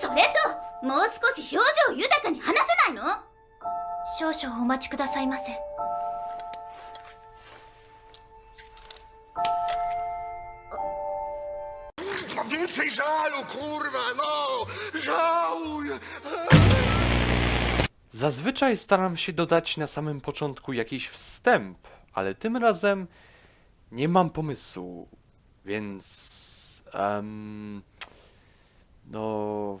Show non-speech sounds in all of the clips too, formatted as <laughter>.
それともう少し表情豊かに話せないの少々お待ちくださいませ Więcej żalu, kurwa, no! Żałuj! Zazwyczaj staram się dodać na samym początku jakiś wstęp, ale tym razem nie mam pomysłu, więc. em, no.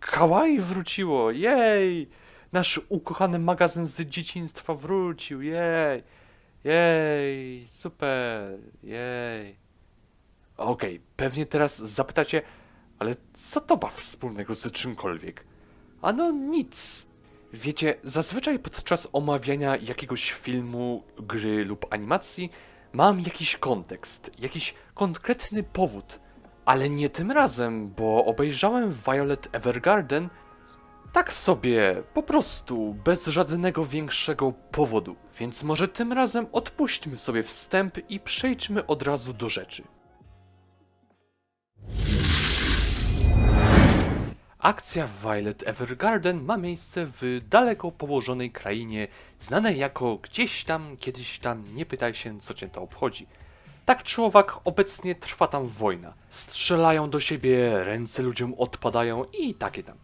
Kawaii wróciło, jej! Nasz ukochany magazyn z dzieciństwa wrócił, jej! Jej, super, jej. Okej, pewnie teraz zapytacie, ale co to ma wspólnego z czymkolwiek? Ano nic. Wiecie, zazwyczaj podczas omawiania jakiegoś filmu, gry lub animacji mam jakiś kontekst, jakiś konkretny powód. Ale nie tym razem, bo obejrzałem Violet Evergarden tak sobie, po prostu, bez żadnego większego powodu. Więc może tym razem odpuśćmy sobie wstęp i przejdźmy od razu do rzeczy. Akcja Violet Evergarden ma miejsce w daleko położonej krainie, znanej jako gdzieś tam, kiedyś tam, nie pytaj się, co cię to obchodzi. Tak czy owak, obecnie trwa tam wojna. Strzelają do siebie, ręce ludziom odpadają i takie tam.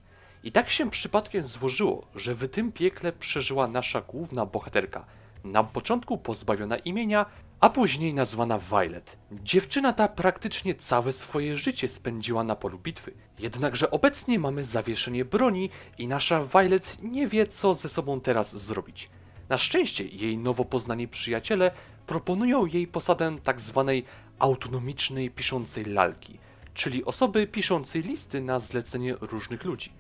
I tak się przypadkiem złożyło, że w tym piekle przeżyła nasza główna bohaterka. Na początku pozbawiona imienia, a później nazwana Violet. Dziewczyna ta praktycznie całe swoje życie spędziła na polu bitwy. Jednakże obecnie mamy zawieszenie broni i nasza Violet nie wie, co ze sobą teraz zrobić. Na szczęście jej nowo poznani przyjaciele proponują jej posadę tak zwanej autonomicznej piszącej lalki, czyli osoby piszącej listy na zlecenie różnych ludzi.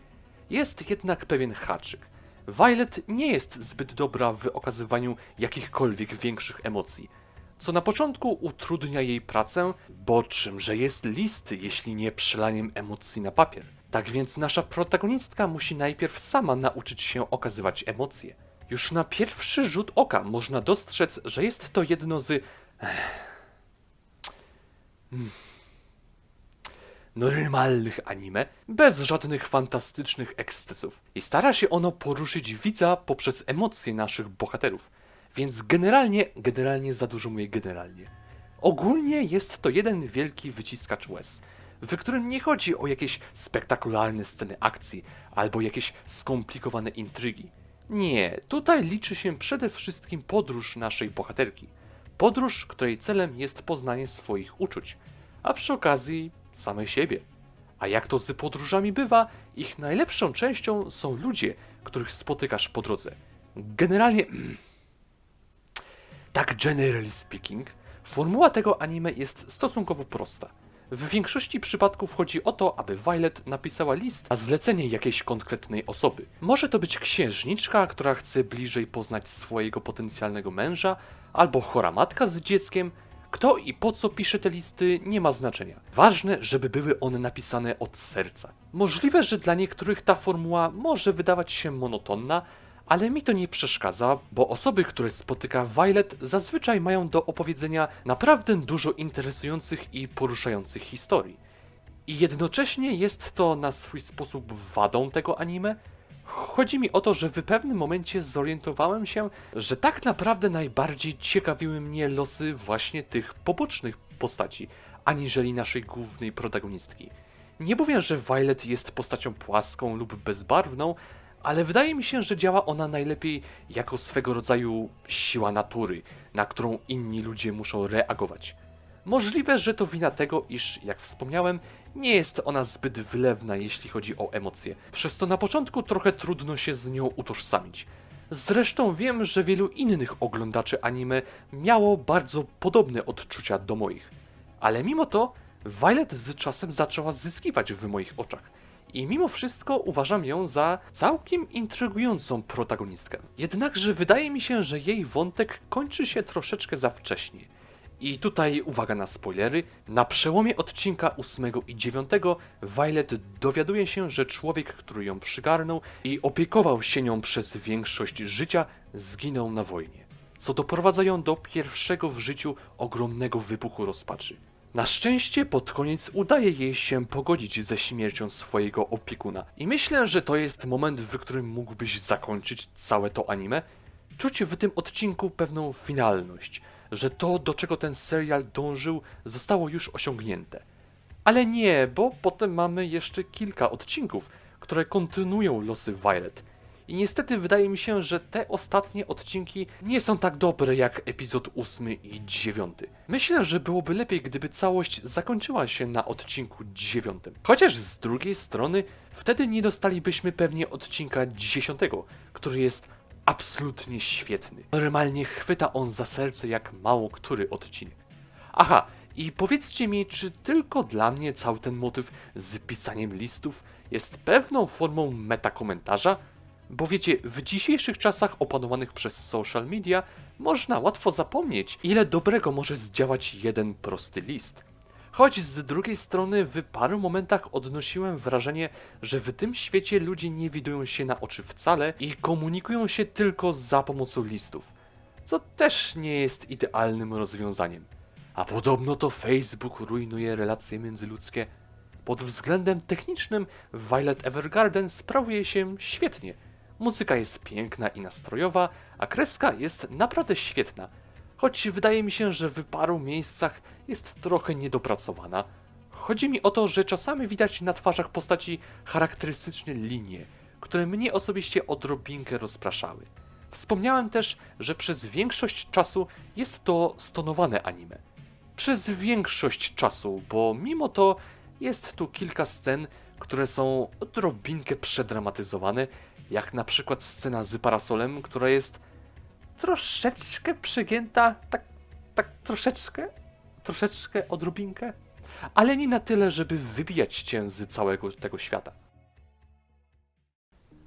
Jest jednak pewien haczyk. Violet nie jest zbyt dobra w okazywaniu jakichkolwiek większych emocji, co na początku utrudnia jej pracę, bo czymże jest list, jeśli nie przelaniem emocji na papier. Tak więc nasza protagonistka musi najpierw sama nauczyć się okazywać emocje. Już na pierwszy rzut oka można dostrzec, że jest to jedno z normalnych anime, bez żadnych fantastycznych ekscesów. I stara się ono poruszyć widza poprzez emocje naszych bohaterów. Więc generalnie, generalnie za dużo mówię generalnie. Ogólnie jest to jeden wielki wyciskacz łez, w którym nie chodzi o jakieś spektakularne sceny akcji albo jakieś skomplikowane intrygi. Nie, tutaj liczy się przede wszystkim podróż naszej bohaterki. Podróż, której celem jest poznanie swoich uczuć, a przy okazji samej siebie. A jak to z podróżami bywa, ich najlepszą częścią są ludzie, których spotykasz po drodze. Generalnie, <clears throat> tak generally speaking, formuła tego anime jest stosunkowo prosta. W większości przypadków chodzi o to, aby Violet napisała list na zlecenie jakiejś konkretnej osoby. Może to być księżniczka, która chce bliżej poznać swojego potencjalnego męża, albo chora matka z dzieckiem. Kto i po co pisze te listy nie ma znaczenia. Ważne, żeby były one napisane od serca. Możliwe, że dla niektórych ta formuła może wydawać się monotonna, ale mi to nie przeszkadza, bo osoby, które spotyka Violet, zazwyczaj mają do opowiedzenia naprawdę dużo interesujących i poruszających historii. I jednocześnie jest to na swój sposób wadą tego anime. Chodzi mi o to, że w pewnym momencie zorientowałem się, że tak naprawdę najbardziej ciekawiły mnie losy właśnie tych pobocznych postaci, aniżeli naszej głównej protagonistki. Nie mówię, że Violet jest postacią płaską lub bezbarwną, ale wydaje mi się, że działa ona najlepiej jako swego rodzaju siła natury, na którą inni ludzie muszą reagować. Możliwe, że to wina tego, iż, jak wspomniałem, nie jest ona zbyt wylewna, jeśli chodzi o emocje, przez co na początku trochę trudno się z nią utożsamić. Zresztą wiem, że wielu innych oglądaczy anime miało bardzo podobne odczucia do moich. Ale mimo to, Violet z czasem zaczęła zyskiwać w moich oczach. I mimo wszystko uważam ją za całkiem intrygującą protagonistkę. Jednakże wydaje mi się, że jej wątek kończy się troszeczkę za wcześnie. I tutaj uwaga na spoilery. Na przełomie odcinka 8 i 9 Violet dowiaduje się, że człowiek, który ją przygarnął i opiekował się nią przez większość życia, zginął na wojnie. Co doprowadza ją do pierwszego w życiu ogromnego wybuchu rozpaczy. Na szczęście pod koniec udaje jej się pogodzić ze śmiercią swojego opiekuna. I myślę, że to jest moment, w którym mógłbyś zakończyć całe to anime. Czuć w tym odcinku pewną finalność, że to, do czego ten serial dążył, zostało już osiągnięte. Ale nie, bo potem mamy jeszcze kilka odcinków, które kontynuują losy Violet. I niestety wydaje mi się, że te ostatnie odcinki nie są tak dobre jak epizod 8 i 9. Myślę, że byłoby lepiej, gdyby całość zakończyła się na odcinku 9. Chociaż z drugiej strony, wtedy nie dostalibyśmy pewnie odcinka 10, który jest absolutnie świetny. Normalnie chwyta on za serce jak mało który odcinek. Aha, i powiedzcie mi, czy tylko dla mnie cały ten motyw z pisaniem listów jest pewną formą metakomentarza? Bo wiecie, w dzisiejszych czasach opanowanych przez social media można łatwo zapomnieć, ile dobrego może zdziałać jeden prosty list. Choć z drugiej strony w paru momentach odnosiłem wrażenie, że w tym świecie ludzie nie widują się na oczy wcale i komunikują się tylko za pomocą listów, co też nie jest idealnym rozwiązaniem. A podobno to Facebook rujnuje relacje międzyludzkie. Pod względem technicznym Violet Evergarden sprawuje się świetnie. Muzyka jest piękna i nastrojowa, a kreska jest naprawdę świetna. Choć wydaje mi się, że w paru miejscach jest trochę niedopracowana. Chodzi mi o to, że czasami widać na twarzach postaci charakterystyczne linie, które mnie osobiście odrobinkę rozpraszały. Wspomniałem też, że przez większość czasu jest to stonowane anime. Przez większość czasu, bo mimo to jest tu kilka scen, które są odrobinkę przedramatyzowane, jak na przykład scena z parasolem, która jest troszeczkę przegięta, tak, tak troszeczkę, troszeczkę, odrobinkę, ale nie na tyle, żeby wybijać cię z całego tego świata.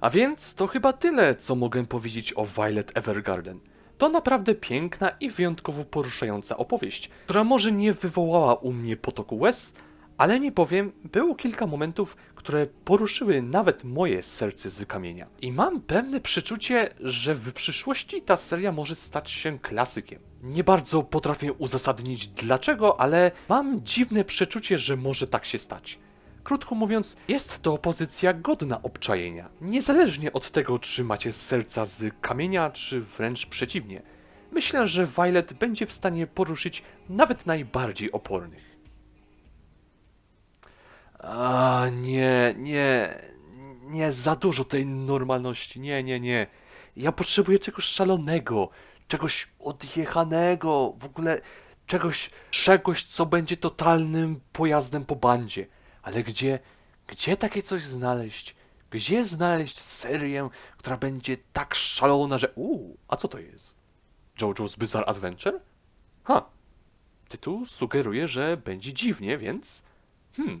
A więc to chyba tyle, co mogę powiedzieć o Violet Evergarden. To naprawdę piękna i wyjątkowo poruszająca opowieść, która może nie wywołała u mnie potoku łez, ale nie powiem, było kilka momentów, które poruszyły nawet moje serce z kamienia. I mam pewne przeczucie, że w przyszłości ta seria może stać się klasykiem. Nie bardzo potrafię uzasadnić dlaczego, ale mam dziwne przeczucie, że może tak się stać. Krótko mówiąc, jest to pozycja godna obczajenia, niezależnie od tego, czy macie serca z kamienia, czy wręcz przeciwnie. Myślę, że Violet będzie w stanie poruszyć nawet najbardziej opornych. A nie, nie, nie, za dużo tej normalności, nie, nie, nie. Ja potrzebuję czegoś szalonego, czegoś odjechanego, w ogóle czegoś, czegoś, co będzie totalnym pojazdem po bandzie. Ale gdzie, gdzie takie coś znaleźć? Gdzie znaleźć serię, która będzie tak szalona, że... Uuu, a co to jest? JoJo's Bizarre Adventure? Ha, tytuł sugeruje, że będzie dziwnie, więc... Hmm,